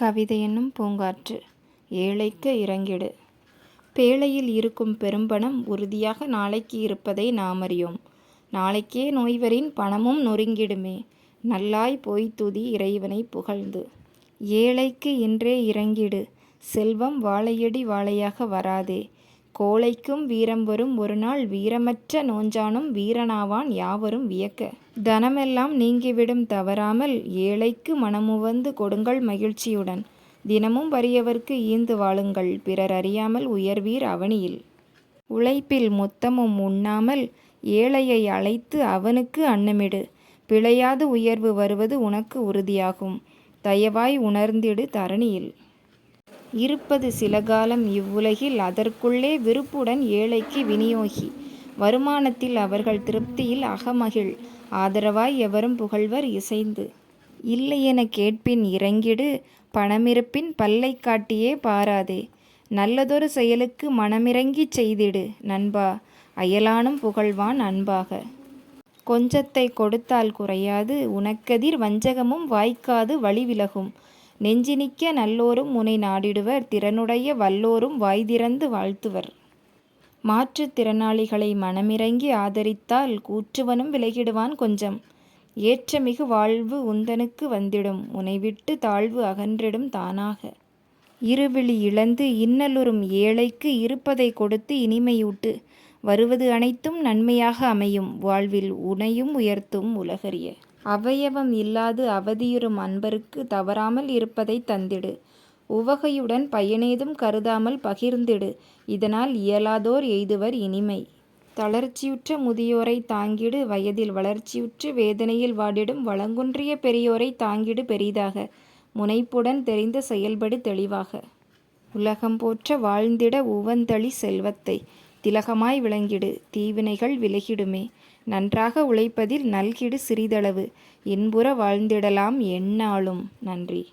கவிதை என்னும் பூங்காற்று ஏழைக்கு இறங்கிடு பேழையில் இருக்கும் பெரும்பணம் உறுதியாக நாளைக்கு இருப்பதை நாம் அறியோம். நாளைக்கே நோய்வரின் பணமும் நொறுங்கிடுமே. நல்லாய் போய்த் துதி இறைவனைப் புகழ்ந்து. ஏழைக்கு இன்றே இறங்கிடு செல்வம் வாழையடி வாழையாக வராதே. கோழைக்கும் வீரம் வரும் ஒருநாள் வீரமற்ற நோஞ்சானும் வீரனாவான் யாவரும் வியக்க. தனமெல்லாம் நீங்கிவிடும் தவறாமல் ஏழைக்கு மனமுவந்து கொடுங்கள் மகிழ்ச்சியுடன். தினமும் வறியவர்க்கு ஈந்து வாழுங்கள் பிறர் அறியாமல் உயர்வீர் அவனியில். உழைப்பில் முத்தமும் உண்ணாமல் ஏழையை அழைத்து அவனுக்கு அன்னமிடு. பிழையாது உயர்வு வருவது உனக்கு உறுதியாகும் தயவாய் உணர்ந்திடு தரணியில். இருப்பது சிலகாலம் இவ்வுலகில் அதற்குள்ளே விருப்புடன் ஏழைக்கு விநியோகி வருமானத்தில் அவர்கள் திருப்தியில் அகமகிழ் ஆதரவாய் எவரும் புகழ்வர் இசைந்து. இல்லையென கேட்பின் இறங்கிடு பணமிருப்பின் பல்லைக் காட்டியே பாராதே. நல்லதொரு செயலுக்கு மனமிறங்கி செய்திடு நண்பா அயலானும் புகழ்வான் அன்பாக. கொஞ்சத்தை கொடுத்தால் குறையாது உனக்கெதிர் வஞ்சகமும் வாய்க்காது வழி விலகும். நெஞ்சினிக்க நல்லோரும் உனை நாடிடுவர் திறனுடைய வல்லோரும் வாய்திறந்து வாழ்த்துவர். மாற்றுத் திறனாளிகளை மனமிரங்கி ஆதரித்தால் கூற்றுவனும் விலகிடுவான் கொஞ்சம். ஏற்றமிகு வாழ்வு உந்தனுக்கு வந்திடும் உனைவிட்டுத் தாழ்வு அகன்றிடும் தானாக. இருவிழி இழந்து இன்னலுறும் ஏழைக்கு இருப்பதைக் கொடுத்து இனிமையூட்டு. வருவது அனைத்தும் நன்மையாக அமையும் வாழ்வில் உனையும் உயர்த்தும் உலகறிய. அவயவம் இல்லாது அவதியுறும் அன்பருக்கு தவறாமல் இருப்பதைத் தந்திடு. உவகையுடன் பயனேதும் கருதாமல் பகிர்ந்திடு இதனால் இயலாதோர் எய்துவர் இனிமை. தளர்ச்சியுற்ற முதியோரைத் தாங்கிடு வயதில் வளர்ச்சியுற்று வேதனையில் வாடிடும் வளங்குன்றிய பெரியோரைத் தாங்கிடு பெரிதாக. முனைப்புடன் தெரிந்து செயல்படு தெளிவாக. உலகம் போற்ற வாழ்ந்திட உவந்தளி செல்வத்தை. திலகமாய் விளங்கிடு தீவினைகள் விலகிடுமே. நன்றாக உழைப்பதில் நல்கிடு சிறிதளவு இன்புற வாழ்ந்திடலாம் எந்நாளும். நன்றி